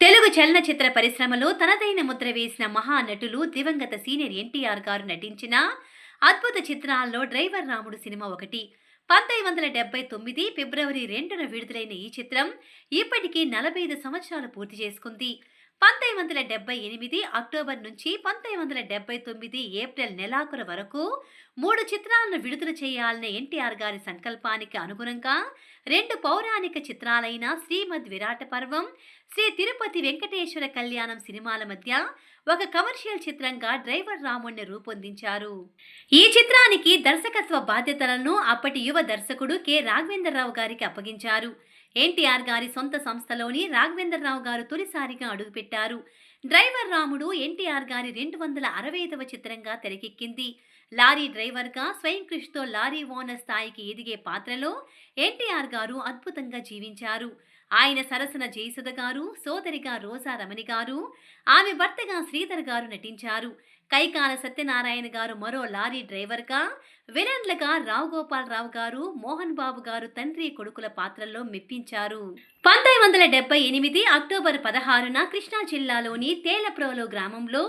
తెలుగు చలనచిత్ర పరిశ్రమలో తనదైన ముద్ర వేసిన మహానటులు దివంగత సీనియర్ ఎన్టీఆర్ గారు నటించిన అద్భుత చిత్రాల్లో డ్రైవర్ రాముడు సినిమా ఒకటి. పంతొమ్మిది వందల డెబ్బై తొమ్మిది ఫిబ్రవరి రెండున విడుదలైన ఈ చిత్రం ఇప్పటికీ నలభై ఐదు సంవత్సరాలు పూర్తి చేసుకుంది. పంతొమ్మిది వందల డెబ్బై ఎనిమిది అక్టోబర్ నుంచి పంతొమ్మిది వందల డెబ్బై తొమ్మిది ఏప్రిల్ నెలాఖరు వరకు మూడు చిత్రాలను విడుదల చేయాలనే ఎన్టీఆర్ గారి సంకల్పానికి అనుగుణంగా రెండు పౌరాణిక చిత్రాలైన శ్రీమద్ విరాట పర్వం శ్రీ తిరుపతి వెంకటేశ్వర కళ్యాణం సినిమాల మధ్య ఒక కమర్షియల్ చిత్రంగా డ్రైవర్ రాముణ్ణి రూపొందించారు. ఈ చిత్రానికి దర్శకత్వ బాధ్యతలను అప్పటి యువ దర్శకుడు కె. రాఘవేంద్రరావు గారికి అప్పగించారు. ఎన్టీఆర్ గారి సొంత సంస్థలోని రాఘవేంద్రరావు గారు తొలిసారిగా అడుగుపెట్టారు. డ్రైవర్ రాముడు ఎన్టీఆర్ గారి రెండు వందల అరవై ఐదవ చిత్రంగా తెరకెక్కింది. లారీ డ్రైవర్గా స్వయం కృషితో లారీ ఓనర్ స్థాయికి ఎదిగే పాత్రలో ఎన్టీఆర్ గారు అద్భుతంగా జీవించారు. ఆయన సరసన జయసుధ గారు సోదరిగా రోజా రమణి గారు ఆమె భర్తగా శ్రీధర్ గారు నటించారు. కైకాల సత్యనారాయణ గారు మరో లారీ డ్రైవర్గా విలన్లుగా రావు గోపాలరావు గారు మోహన్ బాబు గారు తండ్రి కొడుకుల పాత్రల్లో మెప్పించారు. పంతొమ్మిది వందల డెబ్బై ఎనిమిది అక్టోబర్ పదహారున కృష్ణా జిల్లాలోని తేలప్రోలో గ్రామంలో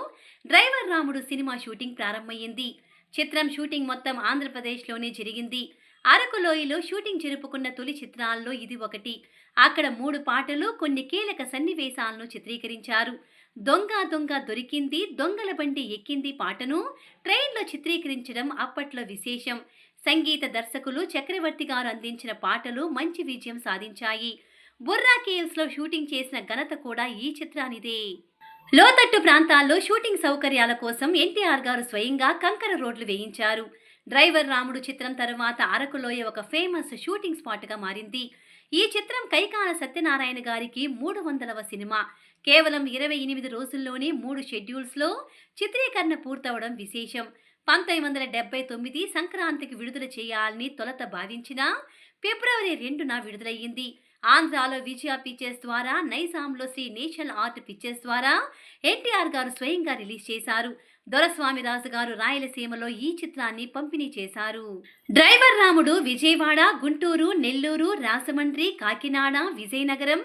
డ్రైవర్ రాముడు సినిమా షూటింగ్ ప్రారంభమైంది. చిత్రం షూటింగ్ మొత్తం ఆంధ్రప్రదేశ్లోనే జరిగింది. అరకు లోయలో షూటింగ్ జరుపుకున్న తొలి చిత్రాల్లో ఇది ఒకటి. అక్కడ మూడు పాటలు కొన్ని కీలక సన్నివేశాలను చిత్రీకరించారు. దొంగ దొంగ దొరికింది దొంగల బండి ఎక్కింది పాటను ట్రైన్లో చిత్రీకరించడం అప్పట్లో విశేషం. సంగీత దర్శకులు చక్రవర్తి గారు అందించిన పాటలు మంచి విజయం సాధించాయి. బుర్రా కేవ్స్లో షూటింగ్ చేసిన ఘనత కూడా ఈ చిత్రానిదే. లోతట్టు ప్రాంతాల్లో షూటింగ్ సౌకర్యాల కోసం ఎన్టీఆర్ గారు స్వయంగా కంకర రోడ్లు వేయించారు. డ్రైవర్ రాముడు చిత్రం తరువాత అరకులోయ ఒక ఫేమస్ షూటింగ్ స్పాట్గా మారింది. ఈ చిత్రం కైకాల సత్యనారాయణ గారికి మూడు వందలవ సినిమా. కేవలం ఇరవై ఎనిమిది రోజుల్లోనే మూడు షెడ్యూల్స్లో చిత్రీకరణ పూర్తవడం విశేషం. పంతొమ్మిది వందల డెబ్బై తొమ్మిది సంక్రాంతికి విడుదల చేయాలని తొలత భావించిన ఫిబ్రవరి రెండున విడుదలయ్యింది. ఆంధ్రాలో విజయ పిక్చర్స్ ద్వారా నైజాంలో శ్రీ నేషనల్ ఆర్ట్ పిక్చర్స్ ద్వారా ఎన్టీఆర్ గారు స్వయంగా రిలీజ్ చేశారు. దొరస్వామి రాజు గారు రాయలసీమలో ఈ చిత్రాన్ని పంపిణీ చేశారు. డ్రైవర్ రాముడు విజయవాడ గుంటూరు నెల్లూరు రాజమండ్రి కాకినాడ విజయనగరం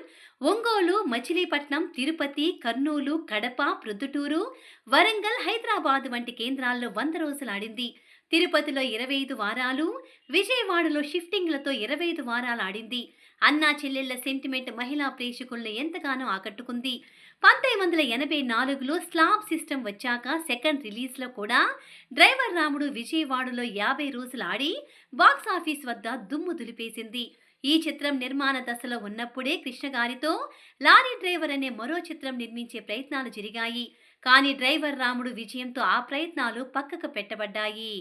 ఒంగోలు మచిలీపట్నం తిరుపతి కర్నూలు కడప ప్రొద్దుటూరు వరంగల్ హైదరాబాద్ వంటి కేంద్రాల్లో వంద రోజులు ఆడింది. తిరుపతిలో ఇరవై ఐదు వారాలు విజయవాడలో షిఫ్టింగ్లతో ఇరవై ఐదు వారాలు ఆడింది. అన్నా చెల్లెళ్ళ సెంటిమెంట్ మహిళా ప్రేక్షకులను ఎంతగానో ఆకట్టుకుంది. పంతొమ్మిది వందల ఎనభై నాలుగులో స్లాబ్ సిస్టమ్ వచ్చాక సెకండ్ రిలీజ్లో కూడా డ్రైవర్ రాముడు విజయవాడలో యాభై రోజులు ఆడి బాక్స్ ఆఫీస్ వద్ద దుమ్ము దులిపేసింది. ఈ చిత్రం నిర్మాణ దశలో ఉన్నప్పుడే కృష్ణ గారితో లారీ డ్రైవర్ అనే మరో చిత్రం నిర్మించే ప్రయత్నాలు జరిగాయి. కానీ డ్రైవర్ రాముడు విజయంతో ఆ ప్రయత్నాలు పక్కకు పెట్టబడ్డాయి.